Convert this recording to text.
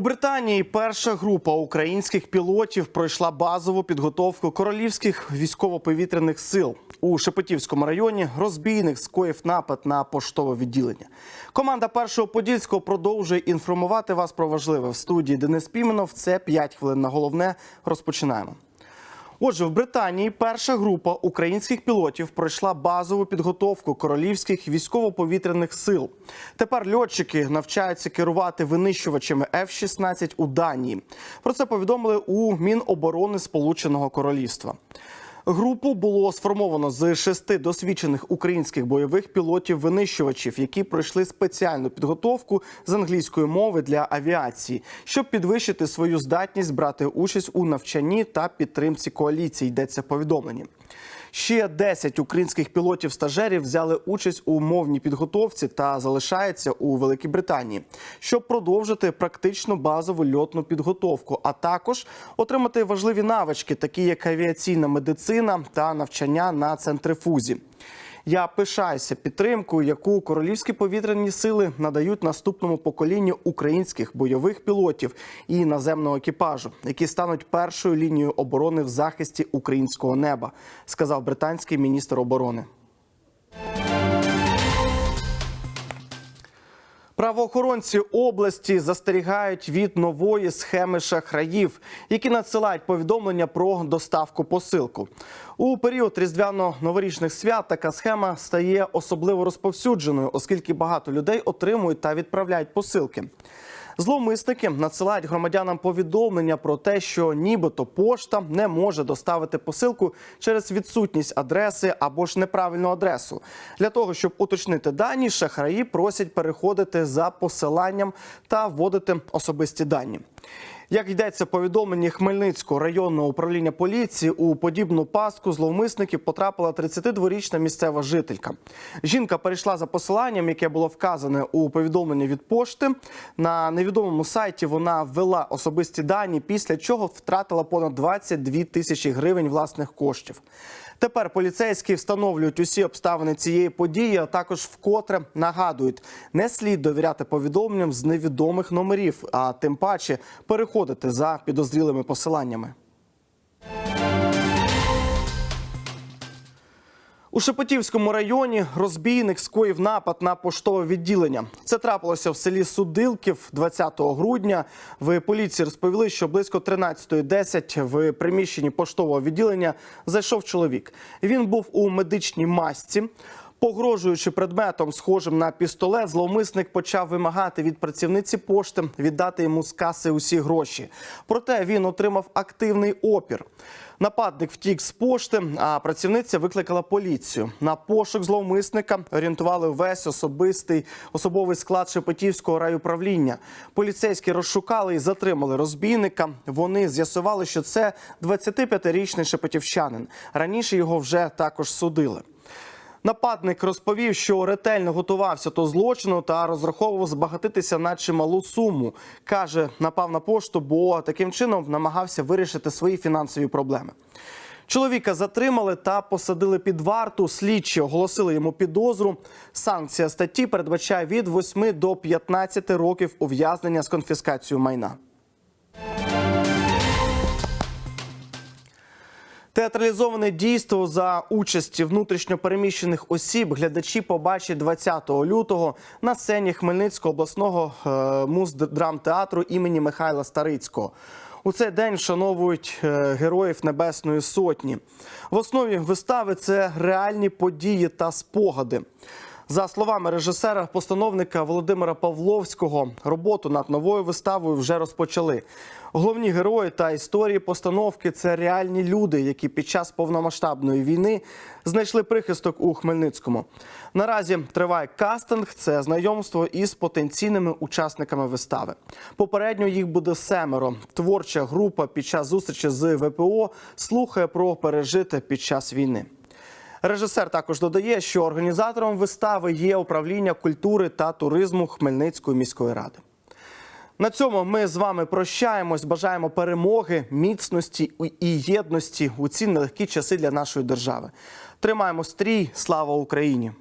У Британії перша група українських пілотів пройшла базову підготовку королівських військово-повітряних сил. У Шепетівському районі розбійник скоїв напад на поштове відділення. Команда першого подільського продовжує інформувати вас про важливе в студії Денис Піменов. Це 5 хвилин на головне. Розпочинаємо. Отже, в Британії перша група українських пілотів пройшла базову підготовку королівських військово-повітряних сил. Тепер льотчики навчаються керувати винищувачами F-16 у Данії. Про це повідомили у Міноборони Сполученого Королівства. Групу було сформовано з шести досвідчених українських бойових пілотів-винищувачів, які пройшли спеціальну підготовку з англійської мови для авіації, щоб підвищити свою здатність брати участь у навчанні та підтримці коаліції. Йдеться в повідомленні. Ще 10 українських пілотів-стажерів взяли участь у мовній підготовці та залишаються у Великій Британії, щоб продовжити практичну базову льотну підготовку, а також отримати важливі навички, такі як авіаційна медицина та навчання на центрифузі. Я пишаюся підтримкою, яку королівські повітряні сили надають наступному поколінню українських бойових пілотів і наземного екіпажу, які стануть першою лінією оборони в захисті українського неба, сказав британський міністр оборони. Правоохоронці області застерігають від нової схеми шахраїв, які надсилають повідомлення про доставку посилку. У період різдвяно-новорічних свят така схема стає особливо розповсюдженою, оскільки багато людей отримують та відправляють посилки. Зловмисники надсилають громадянам повідомлення про те, що нібито пошта не може доставити посилку через відсутність адреси або ж неправильну адресу. Для того щоб уточнити дані, шахраї просять переходити за посиланням та вводити особисті дані. Як йдеться в повідомленні Хмельницького районного управління поліції, у подібну пастку зловмисників потрапила 32-річна місцева жителька. Жінка перейшла за посиланням, яке було вказане у повідомленні від пошти. На невідомому сайті вона ввела особисті дані, після чого втратила понад 22 тисячі гривень власних коштів. Тепер поліцейські встановлюють усі обставини цієї події, а також вкотре нагадують, не слід довіряти повідомленням з невідомих номерів, а тим паче переходити за підозрілими посиланнями. У Шепетівському районі розбійник скоїв напад на поштове відділення. Це трапилося в селі Судилків 20 грудня. В поліції розповіли, що близько 13.10 в приміщенні поштового відділення зайшов чоловік. Він був у медичній масці. Погрожуючи предметом, схожим на пістолет, зловмисник почав вимагати від працівниці пошти віддати йому з каси усі гроші. Проте він отримав активний опір. Нападник втік з пошти, а працівниця викликала поліцію. На пошук зловмисника орієнтували весь особистий особовий склад Шепетівського райуправління. Поліцейські розшукали і затримали розбійника. Вони з'ясували, що це 25-річний шепетівчанин. Раніше його вже також судили. Нападник розповів, що ретельно готувався до злочину та розраховував збагатитися на чималу суму. Каже, напав на пошту, бо таким чином намагався вирішити свої фінансові проблеми. Чоловіка затримали та посадили під варту. Слідчі оголосили йому підозру. Санкція статті передбачає від 8 до 15 років ув'язнення з конфіскацією майна. Театралізоване дійство за участі внутрішньопереміщених осіб глядачі побачать 20 лютого на сцені Хмельницького обласного е, муздрамтеатру імені Михайла Старицького. У цей день вшановують е, героїв Небесної Сотні. В основі вистави це реальні події та спогади. За словами режисера-постановника Володимира Павловського, роботу над новою виставою вже розпочали. Головні герої та історії постановки це реальні люди, які під час повномасштабної війни знайшли прихисток у Хмельницькому. Наразі триває кастинг, це знайомство із потенційними учасниками вистави. Попередньо їх буде семеро. Творча група під час зустрічі з ВПО слухає про пережите під час війни. Режисер також додає, що організатором вистави є управління культури та туризму Хмельницької міської ради. На цьому ми з вами прощаємось. Бажаємо перемоги, міцності і єдності у ці нелегкі часи для нашої держави. Тримаємо стрій. Слава Україні!